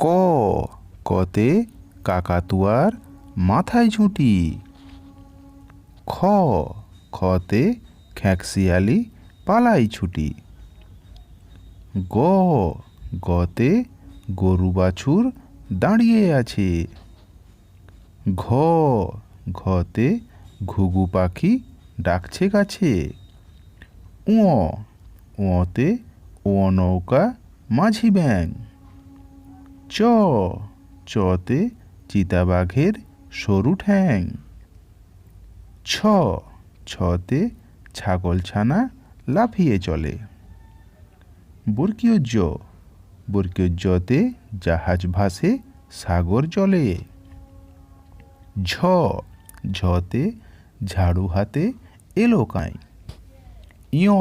ক, কতে কাকাতুয়ার মাথায় ঝুঁটি। খ, খতে খ্যাঁকশিয়ালি পালাই ছুটি। গ, গতে গরু বাছুর দাঁড়িয়ে আছে। ঘ, ঘতে ঘুঘু পাখি ডাকছে গাছে। উঁ উঁতে ও নৌকা মাঝি ব্যাং চ, চতে চিতাবাঘের সরু ঠ্যাং। ছ, ছতে ছাগলছানা লাফিয়ে চলে। বর্গীয় জ বর্গীয় জতে জাহাজ ভাসে, সাগর চলে ঝ, ঝতে ঝাড়ু হাতে এলো কাই। ইয়,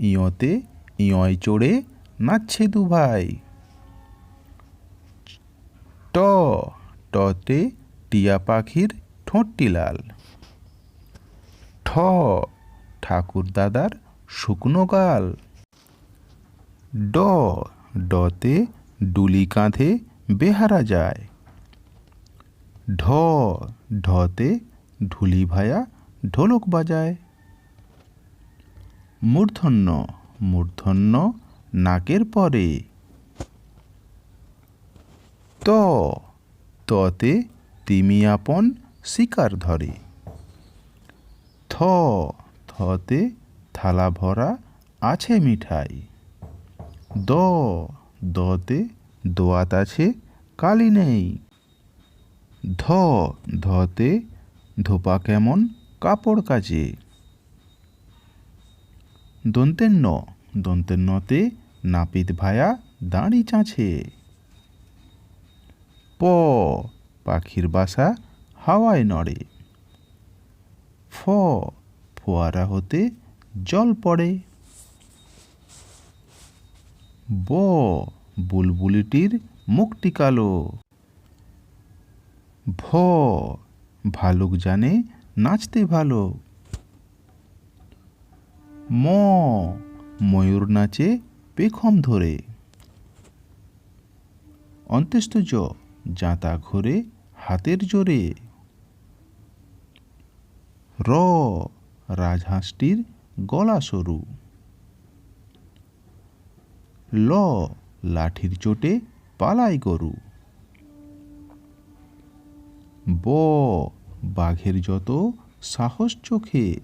ইয়তে ইয়য় চড়ে নাচছে দু ভাই ট, টতে টিয়া পাখির ঠোঁটটি লাল। ঠ, ঠাকুর দাদার শুকনো গাল। ড, ডতে ডুলি কাঁধে বেহারা যায়। ঢ, ঢতে ঢুলি ভায়া ঢোলক বাজায়। মূর্ধন্য মূর্ধন্য নাকের পরে ত, ততে তিমি আপন শিকার ধরে। থ, থতে থালা ভরা আছে মিঠাই। দ, দতে দোয়াত আছে কালি নেই। ধ, ধতে ধোপা কেমন কাপড় কাজে। দন্তের ন দন্তের নতে নাপিত ভায়া দাঁড়ি চাঁছে। প পাখির বাসা হাওয়ায় নড়ে। ফ, ফোয়ারা হতে জল পড়ে। ব, বুলবুলিটির মুখটি কালো। ভ, ভালুক জানে নাচতে ভালো। ম, ময়ূর নাচে পেখম ধরে। অন্ত্যেষ্ট জ জাঁতা ঘোরে হাতের জোরে। র, রাজহাঁসটির গলা সরু। ল, লাঠির চোটে পালাই গরু। ব, বাঘের যত সাহস চোখে।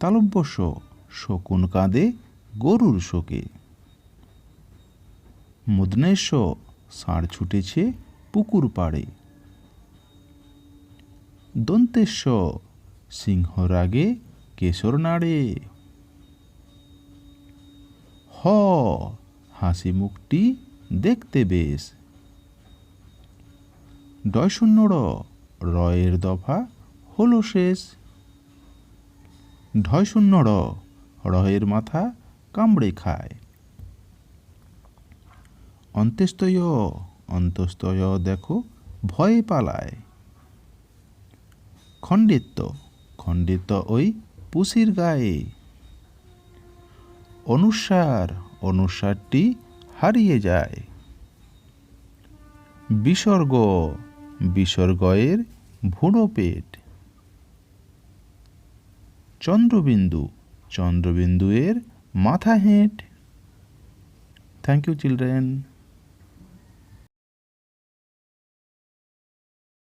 তালব্যস শকুন কাঁদে গরুর শোকে। মুদনেশ ষাঁড় ছুটেছে পুকুর পাড়ে। দন্তেশ সিংহ রাগে কেশর নাড়ে হ হাসি মুখটি দেখতে বেশ। ডয় শূন্য র রয়ের দফা হলো শেষ। ঢয় শূন্য র রয়ের মাথা কামড়ে খায়। অন্ত্যেস্তয় অন্তস্তয় দেখো, ভয়ে পালায়। খণ্ডিত খণ্ডিত ওই পুষির গায়ে। অনুসার, অনুসারটি হারিয়ে যায়। বিসর্গ, বিসর্গয়ের ভুড়ো পেট চন্দ্রবিন্দু চন্দ্রবিন্দু এর মাথা হেঁট। Thank you children